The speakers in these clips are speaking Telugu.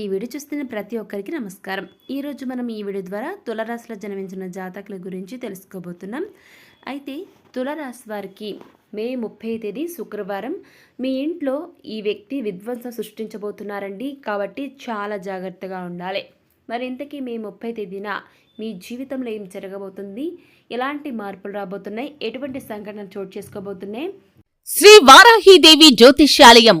ఈ వీడియో చూస్తున్న ప్రతి ఒక్కరికి నమస్కారం. ఈరోజు మనం ఈ వీడియో ద్వారా తులరాశిలో జన్మించిన జాతకుల గురించి తెలుసుకోబోతున్నాం. అయితే తులరాశి వారికి మే ముప్పై తేదీ శుక్రవారం. మీ ఇంట్లో ఈ వ్యక్తి విధ్వంసం సృష్టించబోతున్నారండి. కాబట్టి చాలా జాగ్రత్తగా ఉండాలి. మరి ఇంతకీ మే ముప్పై తేదీన మీ జీవితంలో ఏం జరగబోతుంది? ఎలాంటి మార్పులు రాబోతున్నాయి? ఎటువంటి సంఘటనలు చోటు చేసుకోబోతున్నాయి? శ్రీ వారాహీదేవి జ్యోతిష్యాలయం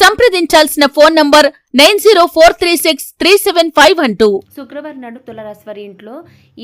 సంప్రదించాల్సిన phone number nine zero four three six three seven five one two. శుక్రవారం నాడు తులరాశ్వరి ఇంట్లో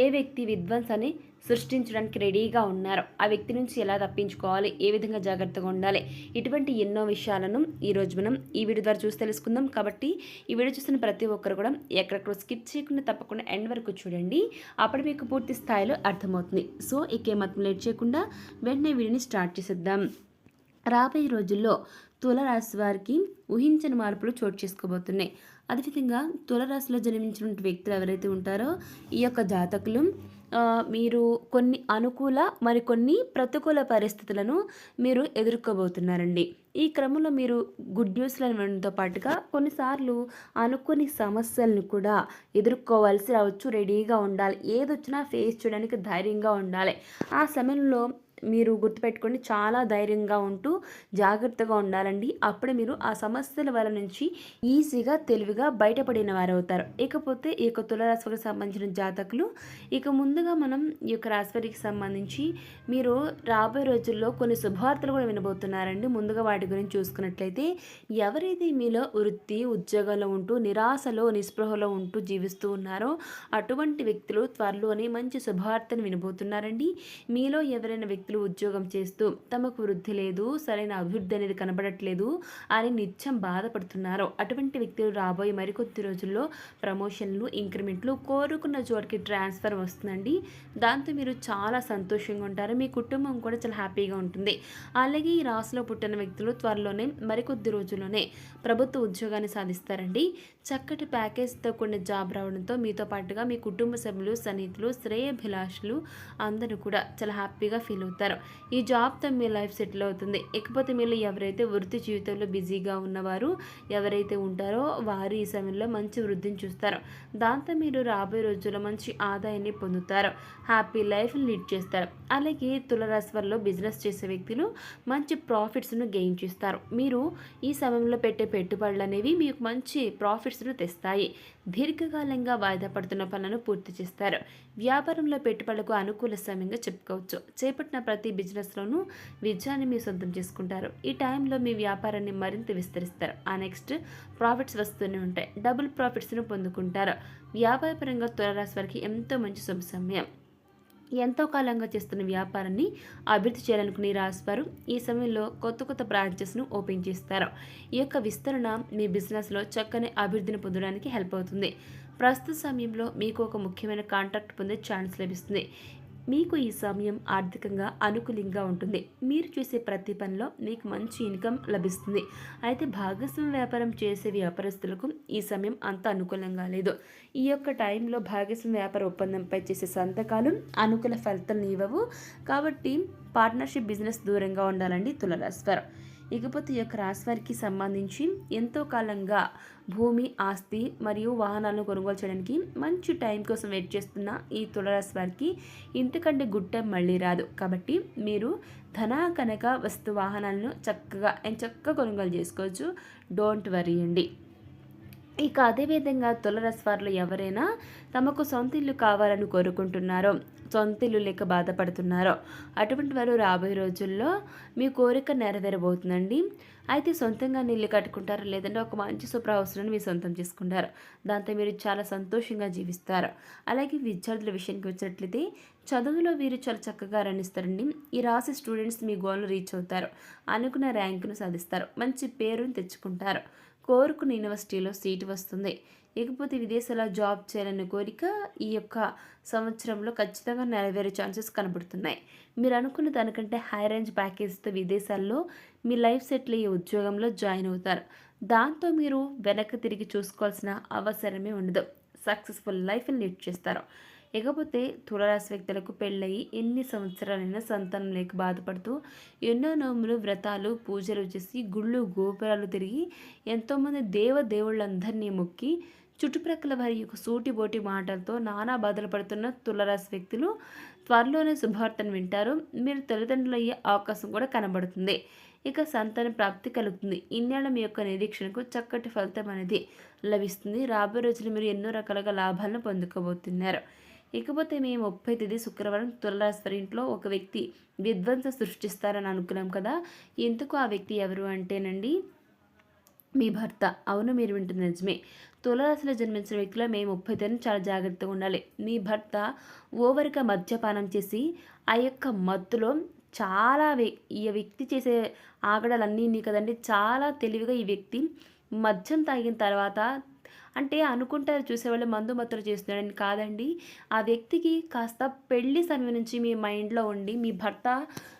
ఏ వ్యక్తి విధ్వంసాన్ని సృష్టించడానికి రెడీగా ఉన్నారు ఆ వ్యక్తి నుంచి ఎలా తప్పించుకోవాలి ఏ విధంగా జాగ్రత్తగా ఉండాలి ఇటువంటి ఎన్నో విషయాలను ఈరోజు మనం ఈ వీడియో ద్వారా చూసి తెలుసుకుందాం. కాబట్టి ఈ వీడియో చూస్తున్న ప్రతి ఒక్కరు కూడా ఎక్కడెక్కడ స్కిప్ చేయకుండా తప్పకుండా ఎండ్ వరకు చూడండి. అప్పుడు మీకు పూర్తి స్థాయిలో అర్థమవుతుంది. సో ఇకే మాత్రం లేట్ చేయకుండా వెంటనే వీడియోని స్టార్ట్ చేసేద్దాం. రాబోయే రోజుల్లో తులరాశి వారికి ఊహించని మార్పులు చోటు చేసుకోబోతున్నాయి. అదేవిధంగా తులరాశిలో జన్మించినటువంటి వ్యక్తులు ఎవరైతే ఉంటారో ఈ యొక్క జాతకులు మీరు కొన్ని అనుకూల మరికొన్ని ప్రతికూల పరిస్థితులను మీరు ఎదుర్కోబోతున్నారండి. ఈ క్రమంలో మీరు గుడ్ న్యూస్లను వినడంతో పాటుగా కొన్నిసార్లు అనుకోని సమస్యలను కూడా ఎదుర్కోవాల్సి రావచ్చు. రెడీగా ఉండాలి. ఏదొచ్చినా ఫేస్ చేయడానికి ధైర్యంగా ఉండాలి. ఆ సమయంలో మీరు గుర్తుపెట్టుకోండి చాలా ధైర్యంగా ఉంటూ జాగ్రత్తగా ఉండాలండి. అప్పుడే మీరు ఆ సమస్యల వల్ల నుంచి ఈజీగా తెలివిగా బయటపడిన వారు అవుతారు ఇకపోతే ఈ యొక్క తులరాశికి సంబంధించిన జాతకులు ఇక ముందుగా మనం ఈ యొక్క రాశివారికి సంబంధించి మీరు రాబోయే రోజుల్లో కొన్ని శుభవార్తలు కూడా వినబోతున్నారండి. ముందుగా వాటి గురించి చూసుకున్నట్లయితే ఎవరైతే మీలో వృత్తి ఉద్యోగంలో ఉంటూ నిరాశలో నిస్పృహలో ఉంటూ జీవిస్తూ ఉన్నారో అటువంటి వ్యక్తులు త్వరలోనే మంచి శుభవార్తను వినబోతున్నారండి. మీలో ఎవరైనా వ్యక్తులు ఉద్యోగం చేస్తూ తమకు వృద్ధి లేదు సరైన అభివృద్ధి అనేది కనబడట్లేదు అని నిత్యం బాధపడుతున్నారు. అటువంటి వ్యక్తులు రాబోయే మరికొద్ది రోజుల్లో ప్రమోషన్లు ఇంక్రిమెంట్లు కోరుకున్న చోటికి ట్రాన్స్ఫర్ వస్తుందండి. దాంతో మీరు చాలా సంతోషంగా ఉంటారు. మీ కుటుంబం కూడా చాలా హ్యాపీగా ఉంటుంది. అలాగే ఈ రాశిలో పుట్టిన వ్యక్తులు త్వరలోనే మరికొద్ది రోజుల్లోనే ప్రభుత్వ ఉద్యోగాన్ని సాధిస్తారండి. చక్కటి ప్యాకేజ్తో కూడిన జాబ్ రావడంతో మీతో పాటుగా మీ కుటుంబ సభ్యులు సన్నిహితులు శ్రేయభిలాషులు అందరూ కూడా చాలా హ్యాపీగా ఫీల్ అవుతారు. ఈ జాబ్తో మీ లైఫ్ సెటిల్ అవుతుంది. ఇకపోతే మీరు ఎవరైతే వృత్తి జీవితంలో బిజీగా ఉన్నవారు ఎవరైతే ఉంటారో వారు ఈ సమయంలో మంచి వృద్ధిని చూస్తారు. దాంతో మీరు రాబోయే రోజుల్లో మంచి ఆదాయాన్ని పొందుతారు. హ్యాపీ లైఫ్ని లీడ్ చేస్తారు. అలాగే తులరాశి వారిలో బిజినెస్ చేసే వ్యక్తులు మంచి ప్రాఫిట్స్ను గెయిన్ చేస్తారు. మీరు ఈ సమయంలో పెట్టే పెట్టుబడులు అనేవి మీకు మంచి ప్రాఫిట్స్ను తెస్తాయి. దీర్ఘకాలంగా వాయిదా పడుతున్న పనులను పూర్తి చేస్తారు. వ్యాపారంలో పెట్టుబడులకు అనుకూల సమయంగా చెప్పుకోవచ్చు. చేపట్టిన ప్రతి బిజినెస్లోనూ విజయాన్ని మీరు సొంతం చేసుకుంటారు. ఈ టైంలో మీ వ్యాపారాన్ని మరింత విస్తరిస్తారు. ఆ నెక్స్ట్ ప్రాఫిట్స్ వస్తూనే ఉంటాయి. డబుల్ ప్రాఫిట్స్ను పొందుకుంటారు. వ్యాపారపరంగా తులరాశి వారికి ఎంతో మంచి శుభ సమయం. ఎంతో కాలంగా చేస్తున్న వ్యాపారాన్ని అభివృద్ధి చేయాలనుకునే రాశివారు ఈ సమయంలో కొత్త కొత్త బ్రాంచెస్ను ఓపెన్ చేస్తారు. ఈ యొక్క విస్తరణ మీ బిజినెస్లో చక్కని అభివృద్ధిని పొందడానికి హెల్ప్ అవుతుంది. ప్రస్తుత సమయంలో మీకు ఒక ముఖ్యమైన కాంట్రాక్ట్ పొందే ఛాన్స్ లభిస్తుంది. మీకు ఈ సమయం ఆర్థికంగా అనుకూలంగా ఉంటుంది. మీరు చేసే ప్రతి పనిలో మీకు మంచి ఇన్కమ్ లభిస్తుంది. అయితే భాగస్వామ్య వ్యాపారం చేసే వ్యాపారస్తులకు ఈ సమయం అంత అనుకూలంగా లేదు. ఈ యొక్క టైంలో భాగస్వామ్య వ్యాపార ఒప్పందంపై చేసే సంతకాలు అనుకూల ఫలితాలను ఇవ్వవు. కాబట్టి పార్ట్నర్షిప్ బిజినెస్ దూరంగా ఉండాలండి తులరాశివారు ఇకపోతే యొక్క రాశివారికి సంబంధించి ఎంతో కాలంగా భూమి ఆస్తి మరియు వాహనాలను కొనుగోలు చేయడానికి మంచి టైం కోసం వెయిట్ చేస్తున్న ఈ తులరాశి వారికి ఇంతకంటే గుట్ట మళ్ళీ రాదు. కాబట్టి మీరు ధన కనుక వస్తు వాహనాలను చక్కగా చక్కగా కొనుగోలు చేసుకోవచ్చు. డోంట్ వరీ అండి. ఇక అదేవిధంగా తులరాశి వారిలో ఎవరైనా తమకు సొంత ఇల్లు కావాలని కోరుకుంటున్నారో సొంత ఇల్లు లేక బాధపడుతున్నారో. అటువంటి వారు రాబోయే రోజుల్లో మీ కోరిక నెరవేరబోతుందండి. అయితే సొంతంగా నీళ్ళు కట్టుకుంటారు లేదంటే ఒక మంచి సుప్రవసరాన్ని మీరు సొంతం చేసుకుంటారు? దాంతో మీరు చాలా సంతోషంగా జీవిస్తారు? అలాగే విద్యార్థుల విషయానికి వచ్చినట్లయితే చదువులో వీరు చాలా చక్కగా రణిస్తారండి. ఈ రాసి స్టూడెంట్స్ మీ గోల్ను రీచ్ అవుతారు. అనుకున్న ర్యాంకును సాధిస్తారు. మంచి పేరును తెచ్చుకుంటారు. కోరుకున్న యూనివర్సిటీలో సీటు వస్తుంది. ఇకపోతే విదేశాల్లో జాబ్ చేయాలనే కోరిక ఈ యొక్క సంవత్సరంలో ఖచ్చితంగా నెరవేరే ఛాన్సెస్ కనబడుతున్నాయి. మీరు అనుకున్న దానికంటే హై రేంజ్ ప్యాకేజ్తో విదేశాల్లో మీ లైఫ్ సెటిల్ అయ్యే ఉద్యోగంలో జాయిన్ అవుతారు. దాంతో మీరు వెనక్కి తిరిగి చూసుకోవాల్సిన అవసరమే ఉండదు. సక్సెస్ఫుల్ లైఫ్ని లీడ్ చేస్తారు. ఇకపోతే తులరాశి వ్యక్తులకు పెళ్ళయి ఎన్ని సంవత్సరాలైనా సంతానం లేక బాధపడుతూ ఎన్నో నోములు వ్రతాలు పూజలు చేసి గుళ్ళు గోపురాలు తిరిగి ఎంతోమంది దేవ దేవుళ్ళందరినీ మొక్కి చుట్టుప్రక్కల వారి యొక్క సూటిబోటి మాటలతో నానా బాధలు పడుతున్న తులరాశి వ్యక్తులు త్వరలోనే శుభవార్తను వింటారు. మీరు తల్లిదండ్రులు అయ్యే అవకాశం కూడా కనబడుతుంది. ఇక సంతాన ప్రాప్తి కలుగుతుంది. ఇన్నేళ్ళ మీ యొక్క నిరీక్షణకు చక్కటి ఫలితం అనేది లభిస్తుంది. రాబోయే రోజులు మీరు ఎన్నో రకాలుగా లాభాలను పొందుకోబోతున్నారు. ఇకపోతే మేము ముప్పై తేదీ శుక్రవారం తులరాశి ఇంట్లో ఒక వ్యక్తి విధ్వంస సృష్టిస్తారని అనుకున్నాం కదా. ఎందుకు ఆ వ్యక్తి ఎవరు అంటేనండి మీ భర్త. అవును మీరు వింటుంది నిజమే. తులరాశిలో జన్మించిన వ్యక్తిలో మేము ముప్పై తేదీన చాలా జాగ్రత్తగా ఉండాలి. మీ భర్త ఓవర్గా మద్యపానం చేసి ఆ యొక్క మత్తులో చాలా ఈ వ్యక్తి చేసే ఆగడాలన్నీ కదండి చాలా తెలివిగా ఈ వ్యక్తి మద్యం తాగిన తర్వాత అంటే అనుకుంటారు చూసేవాళ్ళు మందు మత్తులు చేస్తున్నాడని కాదండి ఆ వ్యక్తికి కాస్త పెళ్ళి సమయం నుంచి మీ మైండ్లో ఉండి మీ భర్త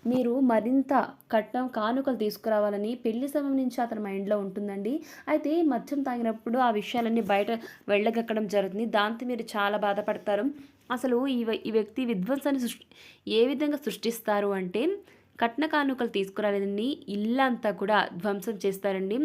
మీరు మరింత కట్నం కానుకలు తీసుకురావాలని పెళ్ళి సమయం నుంచి అతని మైండ్లో ఉంటుందండి. అయితే మద్యం తాగినప్పుడు ఆ విషయాలన్నీ బయట వెళ్ళగక్కడం జరుగుతుంది. దాంతో మీరు చాలా బాధపడతారు. అసలు ఈ ఈ వ్యక్తి విధ్వంసాన్ని సృష్టి ఏ విధంగా సృష్టిస్తారు అంటే కట్న కానుకలు తీసుకురాలేదండి ఇల్లంతా కూడా ధ్వంసం చేస్తారండి.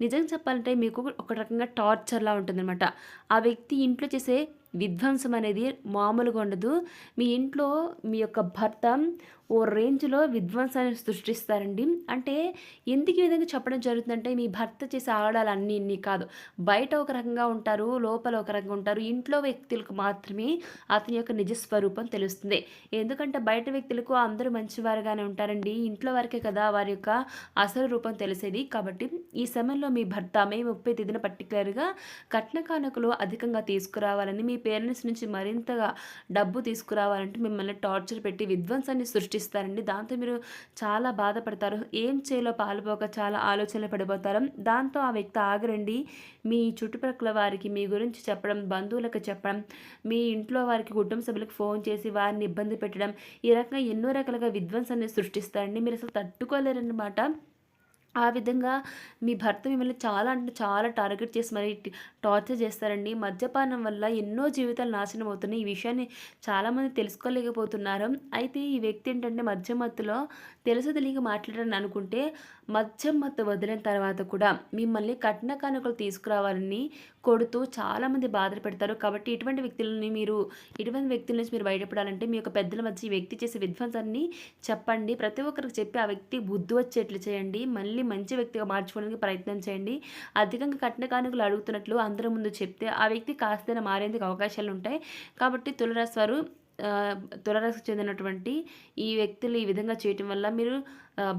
నిజంగా చెప్పాలంటే మీకు ఒక రకంగా టార్చర్లా ఉంటుందన్నమాట. ఆ వ్యక్తి ఇంట్లో చేసే విధ్వంసం అనేది మామూలుగా ఉండదు. మీ ఇంట్లో మీ యొక్క భర్త ఓ రేంజ్లో విధ్వంసాన్ని సృష్టిస్తారండి. అంటే ఎందుకు ఈ విధంగా చెప్పడం జరుగుతుందంటే మీ భర్త చేసే ఆడాలు అన్నీ ఇన్ని కాదు. బయట ఒక రకంగా ఉంటారు లోపల ఒక రకంగా ఉంటారు. ఇంట్లో వ్యక్తులకు మాత్రమే అతని యొక్క నిజ స్వరూపం తెలుస్తుంది. ఎందుకంటే బయట వ్యక్తులకు అందరూ మంచివారుగానే ఉంటారండి. ఇంట్లో వరకే కదా వారి యొక్క అసలు రూపం తెలిసేది. కాబట్టి ఈ సమయంలో మీ భర్త మే ముప్పై తేదీన పర్టికులర్గా కట్న కానుకలు అధికంగా తీసుకురావాలని మీ మీ పేరెంట్స్ నుంచి మరింతగా డబ్బు తీసుకురావాలంటే మిమ్మల్ని టార్చర్ పెట్టి విధ్వంసాన్ని సృష్టిస్తారండి. దాంతో మీరు చాలా బాధపడతారు. ఏం చేయాలో పాలుపోక చాలా ఆలోచనలు పడిపోతారు. దాంతో ఆ వ్యక్తి ఆగరండి. మీ చుట్టుపక్కల వారికి మీ గురించి చెప్పడం బంధువులకు చెప్పడం మీ ఇంట్లో వారికి కుటుంబ సభ్యులకు ఫోన్ చేసి వారిని ఇబ్బంది పెట్టడం ఈ రకంగా ఎన్నో రకాలుగా విధ్వంసాన్ని సృష్టిస్తారండి. మీరు అసలు తట్టుకోలేరన్నమాట. ఆ విధంగా మీ భర్త మిమ్మల్ని చాలా అంటే చాలా టార్గెట్ చేసి మరి టార్చర్ చేస్తారండి. మద్యపానం వల్ల ఎన్నో జీవితాలు నాశనం అవుతున్నాయి. ఈ విషయాన్ని చాలామంది తెలుసుకోలేకపోతున్నారు. అయితే ఈ వ్యక్తి ఏంటంటే మధ్య మత్తులో తెలుసు తెలియక మాట్లాడాలని అనుకుంటే మద్యం మత్తు వదిలిన తర్వాత కూడా మిమ్మల్ని కట్న కానుకలు తీసుకురావాలని కొడుతూ చాలామంది బాధలు పెడతారు. కాబట్టి ఇటువంటి వ్యక్తులని మీరు ఇటువంటి వ్యక్తుల నుంచి మీరు బయటపడాలంటే మీ యొక్క పెద్దల మధ్య ఈ వ్యక్తి చేసే విధ్వంసాన్ని చెప్పండి. ప్రతి ఒక్కరికి చెప్పి ఆ వ్యక్తి బుద్ధి వచ్చేట్లు చేయండి. మళ్ళీ మంచి వ్యక్తిగా మార్చుకోవడానికి ప్రయత్నం చేయండి. అధికంగా కట్న కానుకలు అడుగుతున్నట్లు అందరి ముందు చెప్తే ఆ వ్యక్తి కాస్తైనా మారేందుకు అవకాశాలు ఉంటాయి. కాబట్టి తులరాశి వారు తులరాశికి చెందినటువంటి ఈ వ్యక్తులు ఈ విధంగా చేయటం వల్ల మీరు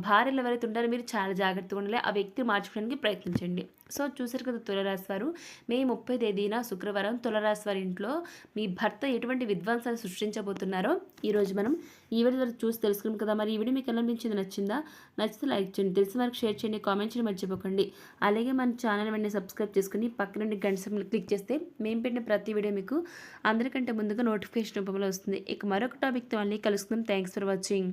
భార్యలు ఎవరైతే ఉంటారో మీరు చాలా జాగ్రత్తగా ఉండాలి. ఆ వ్యక్తి మార్చుకోవడానికి ప్రయత్నించండి. సో చూసారు కదా తులరాశి వారు మే ముప్పై తేదీన శుక్రవారం తులరాశి వారి ఇంట్లో మీ భర్త ఎటువంటి విధ్వంసాన్ని సృష్టించబోతున్నారో ఈరోజు మనం ఈ వీడియో చూసి తెలుసుకున్నాం కదా. మరి ఈ వీడియో మీకు ఎలా అనిపించింది? నచ్చిందా? నచ్చితే లైక్ చేయండి. తెలిసిన వారికి షేర్ చేయండి. కామెంట్ చేయండి మర్చిపోకండి. అలాగే మన ఛానల్ వెంటనే సబ్స్క్రైబ్ చేసుకుని పక్కన గంట సింబల్ క్లిక్ చేస్తే మేము పెట్టిన ప్రతి వీడియో మీకు అందరికంటే ముందుగా నోటిఫికేషన్ రూపంలో వస్తుంది. ఇక మరొక టాపిక్తో మళ్ళీ కలుసుకుందాం. Thanks for watching.